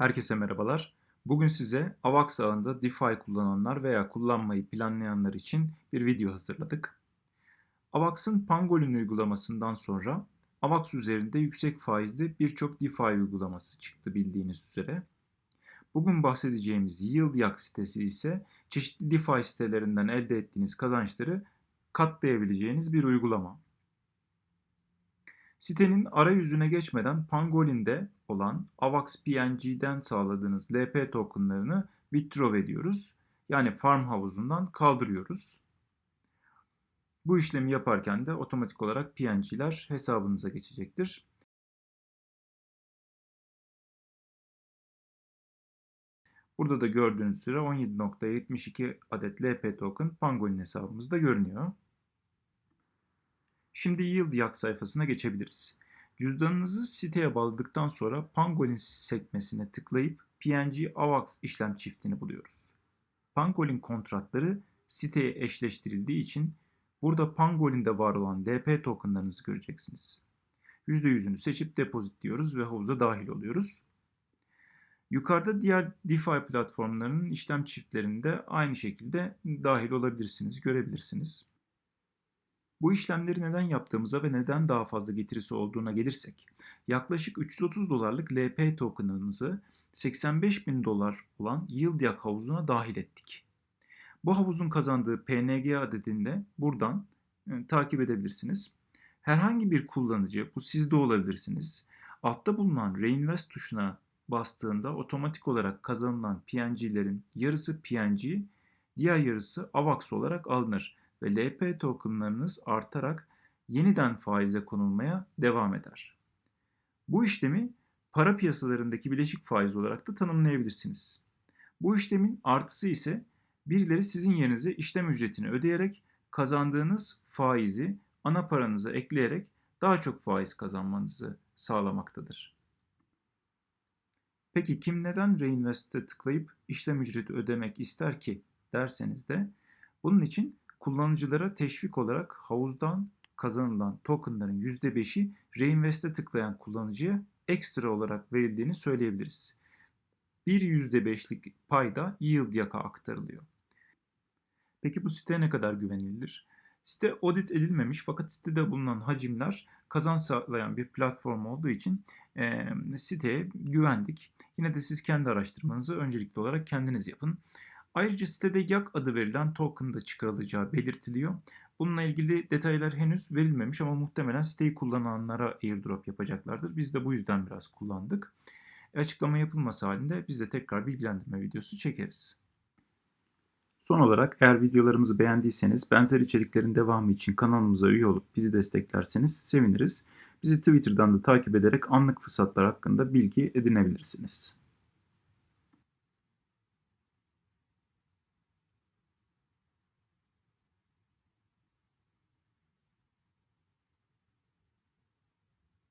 Herkese merhabalar. Bugün size AVAX ağında DeFi kullananlar veya kullanmayı planlayanlar için bir video hazırladık. AVAX'ın Pangolin uygulamasından sonra AVAX üzerinde yüksek faizli birçok DeFi uygulaması çıktı bildiğiniz üzere. Bugün bahsedeceğimiz YieldYak sitesi ise çeşitli DeFi sitelerinden elde ettiğiniz kazançları katlayabileceğiniz bir uygulama. Sitenin arayüzüne geçmeden Pangolin'de olan AVAX PNG'den sağladığınız LP tokenlarını withdraw ediyoruz. Yani farm havuzundan kaldırıyoruz. Bu işlemi yaparken de otomatik olarak PNG'ler hesabınıza geçecektir. Burada da gördüğünüz üzere 17.72 adet LP token Pangolin hesabımızda görünüyor. Şimdi YieldYak sayfasına geçebiliriz. Cüzdanınızı siteye bağladıktan sonra Pangolin sekmesine tıklayıp PNG AVAX işlem çiftini buluyoruz. Pangolin kontratları siteye eşleştirildiği için burada Pangolin'de var olan DP tokenlarınızı göreceksiniz. %100'ünü seçip depozit diyoruz ve havuza dahil oluyoruz. Yukarıda diğer DeFi platformlarının işlem çiftlerinde aynı şekilde dahil olabilirsiniz, görebilirsiniz. Bu işlemleri neden yaptığımıza ve neden daha fazla getirisi olduğuna gelirsek, yaklaşık 330 dolarlık LP token'ımızı 85 bin dolar olan YieldYak havuzuna dahil ettik. Bu havuzun kazandığı PNG adedini de buradan e, takip edebilirsiniz. Herhangi bir kullanıcı, bu siz de olabilirsiniz, altta bulunan Reinvest tuşuna bastığında otomatik olarak kazanılan PNG'lerin yarısı PNG, diğer yarısı AVAX olarak alınır ve LP tokenlarınız artarak yeniden faize konulmaya devam eder. Bu işlemi para piyasalarındaki bileşik faiz olarak da tanımlayabilirsiniz. Bu işlemin artısı ise birileri sizin yerinize işlem ücretini ödeyerek kazandığınız faizi ana paranıza ekleyerek daha çok faiz kazanmanızı sağlamaktadır. Peki kim neden Reinvest'e tıklayıp işlem ücreti ödemek ister ki derseniz de bunun için kullanıcılara teşvik olarak havuzdan kazanılan tokenların %5'i reinvest'e tıklayan kullanıcıya ekstra olarak verildiğini söyleyebiliriz. Bir %5'lik payda yield yaka aktarılıyor. Peki bu site ne kadar güvenilir? Site audit edilmemiş fakat sitede bulunan hacimler kazanç sağlayan bir platform olduğu için e, siteye güvendik. Yine de siz kendi araştırmanızı öncelikli olarak kendiniz yapın. Ayrıca sitede yak adı verilen token da çıkarılacağı belirtiliyor. Bununla ilgili detaylar henüz verilmemiş ama muhtemelen siteyi kullananlara airdrop yapacaklardır. Biz de bu yüzden biraz kullandık. E, açıklama yapılması halinde biz de tekrar bilgilendirme videosu çekeriz. Son olarak eğer videolarımızı beğendiyseniz benzer içeriklerin devamı için kanalımıza üye olup bizi desteklerseniz seviniriz. Bizi Twitter'dan da takip ederek anlık fırsatlar hakkında bilgi edinebilirsiniz.